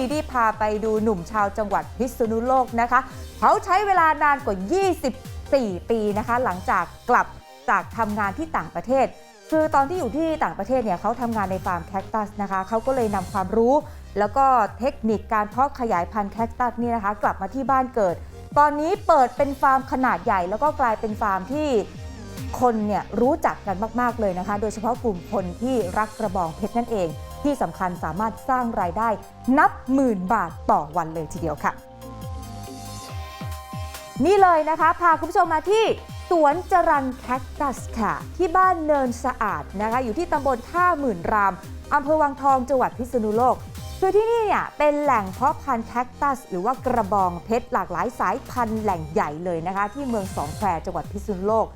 ดีดีพาไปดูหนุ่มชาวจังหวัดพิษณุโลกนะคะ เขาใช้เวลานานกว่า 24 ปีนะคะ หลังจากกลับจากทำงานที่ต่างประเทศ คือตอนที่อยู่ที่ต่างประเทศเนี่ยเขาทำงานในฟาร์มแคคตัสนะคะเขาก็เลยนำความรู้ แล้วก็เทคนิคการเพาะขยายพันธุ์แคคตัสนี่นะคะ กลับมาที่บ้านเกิด ตอนนี้เปิดเป็นฟาร์มขนาดใหญ่ แล้วก็กลายเป็นฟาร์มที่ คนเนี่ยรู้จักกันมาก ๆ เลยนะคะ โดยเฉพาะกลุ่มคนที่รักกระบองเพชรนั่นเอง ที่สำคัญสามารถสร้างรายได้นับหมื่นบาทต่อวันเลยทีเดียวค่ะ นี่เลยนะคะ พาคุณผู้ชมมาที่สวนจรันแคคตัสค่ะ ที่บ้านเนินสะอาดนะคะ อยู่ที่ตำบลท่าหมื่นรามอำเภอวังทองจังหวัดพิษณุโลกคือที่นี่เนี่ยเป็นแหล่งเพาะพันธุ์แคคตัส หรือว่ากระบองเพชรหลากหลายสายพันธุ์แหล่งใหญ่เลยนะคะ ที่เมืองสองแควจังหวัดพิษณุโลก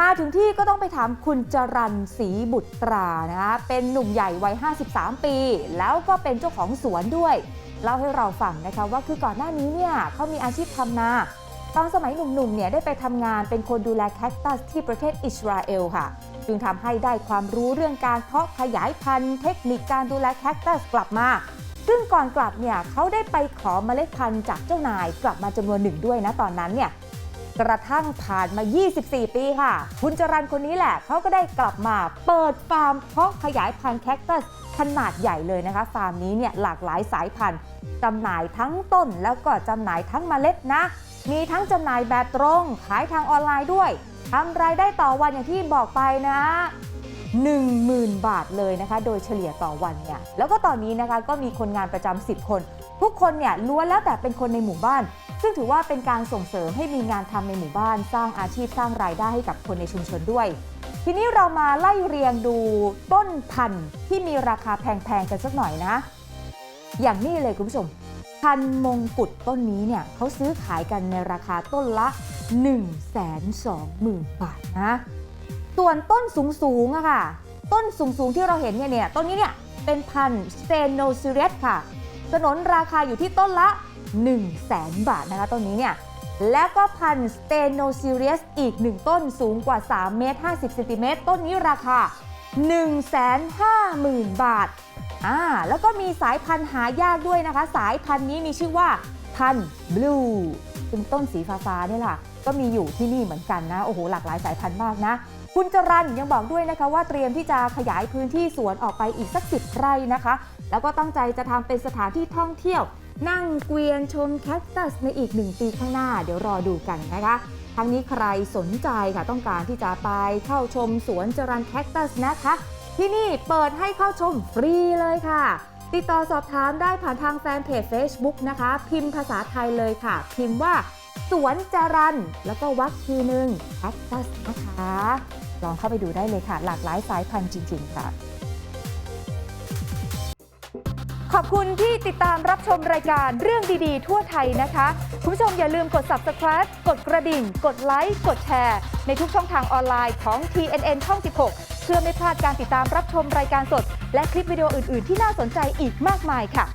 มาถึงที่ก็ต้องไปถามคุณจรันศรีบุตรานะคะเป็นหนุ่มใหญ่วัย 53 ปี แล้วก็เป็นเจ้าของสวนด้วย เล่าให้เราฟังนะคะว่าคือก่อนหน้านี้เนี่ยเขามีอาชีพทำนาตอนสมัยหนุ่มๆเนี่ยได้ไปทำงานเป็นคนดูแลแคคตัสที่ประเทศอิสราเอลค่ะ จึงทำให้ได้ความรู้เรื่องการเพาะขยายพันธุ์เทคนิคการดูแลแคคตัสกลับมา ซึ่งก่อนกลับเนี่ยเขาได้ไปขอเมล็ดพันธุ์จากเจ้านายกลับมาจำนวนหนึ่งด้วยนะตอนนั้นเนี่ย กระทั่งผ่านมา 24 ปีค่ะ คุณจรันคนนี้แหละเขาก็ได้กลับมาเปิดฟาร์มเพาะขยายพันธุ์แคคตัสขนาดใหญ่เลยนะคะ ฟาร์มนี้เนี่ยหลากหลายสายพันธุ์จำหน่ายทั้งต้นแล้วก็จำหน่ายทั้งเมล็ดนะ มีทั้งจำหน่ายแบบตรง ขายทางออนไลน์ด้วยทำรายได้ต่อวันอย่างที่บอกไปนะ10,000 บาทเลยนะคะ โดยเฉลี่ยต่อวันเนี่ย แล้วก็ตอนนี้นะคะก็มีคนงานประจำ10 คน ทุกคนเนี่ยล้วนแล้วแต่เป็นคนในหมู่บ้าน ซึ่งถือว่าเป็นการส่งเสริมให้มีงานทำในหมู่บ้าน สร้างอาชีพสร้างรายได้ให้กับคนในชุมชนด้วย ทีนี้เรามาไล่เรียงดูต้นพันธุ์ที่มีราคาแพงๆกันสักหน่อยนะ อย่างนี้เลยคุณผู้ชม พันธุ์มงกุฎต้นนี้เนี่ยเขาซื้อขายกันในราคาต้นละ 1 2 0 0 0 0 บาทนะส่วนต้นสูงๆอะค่ะ ต้นสูงๆที่เราเห็นเนี่ยเนี่ยต้นนี้เนี่ยเป็นพันธุ์สเตโนซิเรสค่ะสนนราคาอยู่ที่ต้นละ 1 0 0 0 0แบาทนะคะต้นนี้เนี่ยแล้วก็พันสเตโนซิเรียสอีก 1 ต้นสูงกว่า 3 เมตร 50 เซนติเมตร ต้นนี้ราคา 150,000 บาทอ่าแล้วก็มีสายพันธุ์หายากด้วยนะคะ สายพันธุ์นี้มีชื่อว่าพันบลูเป็นต้นสีฟ้าๆนี่แหละก็มีอยู่ที่นี่เหมือนกันนะ โอ้โห หลากหลายสายพันธุ์มากนะ คุณจรันยังบอกด้วยนะคะว่าเตรียมที่จะขยายพื้นที่สวนออกไปอีกสักสิบไร่นะคะ แล้วก็ตั้งใจจะทำเป็นสถานที่ท่องเที่ยว นั่งเกวียนชมแคคตัสในอีกหนึ่งปีข้างหน้า เดี๋ยวรอดูกันนะคะทั้งนี้ใครสนใจค่ะต้องการที่จะไปเข้าชมสวนจรันแคคตัสนะคะ ที่นี่เปิดให้เข้าชมฟรีเลยค่ะ ติดต่อสอบถามได้ผ่านทางแฟนเพจ Facebook นะคะ พิมพ์ภาษาไทยเลยค่ะ พิมพ์ว่า สวนจรัน แล้วก็วักทีหนึ่งแคคตัสนะคะ ลองเข้าไปดูได้เลยค่ะ หลากหลายสายพันธุ์จริง ๆ ค่ะ ขอบคุณที่ติดตามรับชมรายการเรื่องดีๆ ทั่วไทยนะคะ คุณผู้ชมอย่าลืมกด subscribe กดกระดิ่ง กดไลค์กดแชร์ ในทุกช่องทางออนไลน์ของ TNN ช่อง 16 เพื่อไม่พลาดการติดตามรับชมรายการสด และคลิปวิดีโออื่น ๆ ที่น่าสนใจอีกมากมายค่ะ